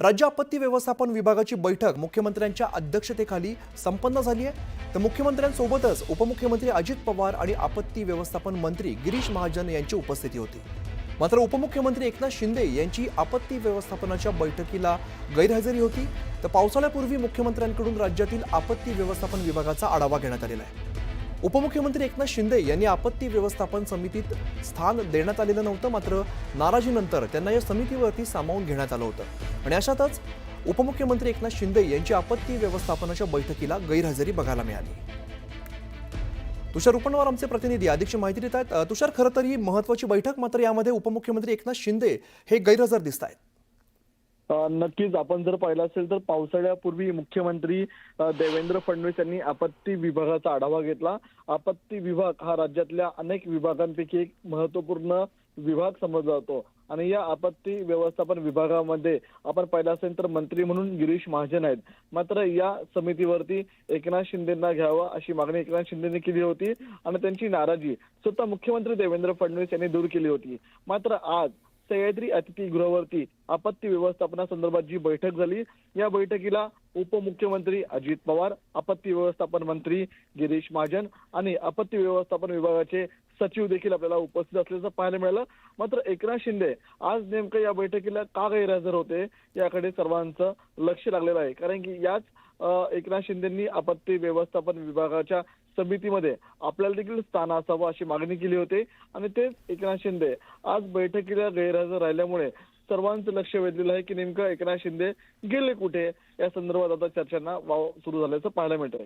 राज्य आपत्ती व्यवस्थापन विभागाची बैठक मुख्यमंत्र्यांच्या अध्यक्षतेखाली संपन्न झाली आहे. तर मुख्यमंत्र्यांसोबतच उपमुख्यमंत्री अजित पवार आणि आपत्ती व्यवस्थापन मंत्री गिरीश महाजन यांची उपस्थिती होती. मात्र उपमुख्यमंत्री एकनाथ शिंदे यांची आपत्ती व्यवस्थापनाच्या बैठकीला गैरहजेरी होती. तर पावसाळ्यापूर्वी मुख्यमंत्र्यांकडून राज्यातील आपत्ती व्यवस्थापन विभागाचा आढावा घेण्यात आलेला आहे. उपमुख्यमंत्री एकनाथ शिंदे यांनी आपत्ती व्यवस्थापन समितीत स्थान देण्यात आलेलं नव्हतं मात्र नाराजीनंतर त्यांना या समितीवरती सामावून घेण्यात आलं होतं. आणि अशातच उपमुख्यमंत्री एकनाथ शिंदे यांची आपत्ती व्यवस्थापनाच्या बैठकीला गैरहजेरी बघायला मिळाली. तुषार रुपणवार आमचे प्रतिनिधी अधिकची माहिती देत आहेत. तुषार खरं तर ही महत्वाची बैठक मात्र यामध्ये उपमुख्यमंत्री एकनाथ शिंदे हे गैरहजर दिसत आहेत नक्कीच. आपण जर पाहिलं असेल तर पावसाळ्यापूर्वी मुख्यमंत्री देवेंद्र फडणवीस यांनी आपत्ती विभागाचा आढावा घेतला. आपत्ती विभाग हा राज्यातल्या अनेक विभागांपैकी एक महत्त्वपूर्ण विभाग समजला जातो. आणि या आपत्ती व्यवस्थापन विभागामध्ये आपण पाहिलं असेल तर मंत्री म्हणून गिरीश महाजन आहेत. मात्र या समितीवरती एकनाथ शिंदेना घ्यावं अशी मागणी एकनाथ शिंदेने केली होती आणि त्यांची नाराजी स्वतः मुख्यमंत्री देवेंद्र फडणवीस यांनी दूर केली होती. मात्र आज सह्याद्री अतिथीगृहावरती आपत्ती व्यवस्थापनासंदर्भात जी बैठक झाली या बैठकीला उपमुख्यमंत्री अजित पवार आपत्ती व्यवस्थापन मंत्री गिरीश महाजन आणि आपत्ती व्यवस्थापन विभागाचे सचिव देखील आपल्याला उपस्थित असल्याचं पाहायला मिळालं. मात्र एकनाथ शिंदे आज नेमकं या बैठकीला का गैरहजर होते याकडे सर्वांचं लक्ष लागलेलं आहे. कारण की याच एकनाथ शिंदेंनी आपत्ती व्यवस्थापन विभागाच्या समितीमध्ये आपल्याला देखील स्थान असावं अशी मागणी केली होती. आणि तेच एकनाथ शिंदे आज बैठकीला गैरहजर राहिल्यामुळे सर्वांचं लक्ष वेधलेलं आहे की नेमकं एकनाथ शिंदे गेले कुठे? या संदर्भात आता चर्चांना वाव सुरू झाल्याचं पाहायला मिळतंय.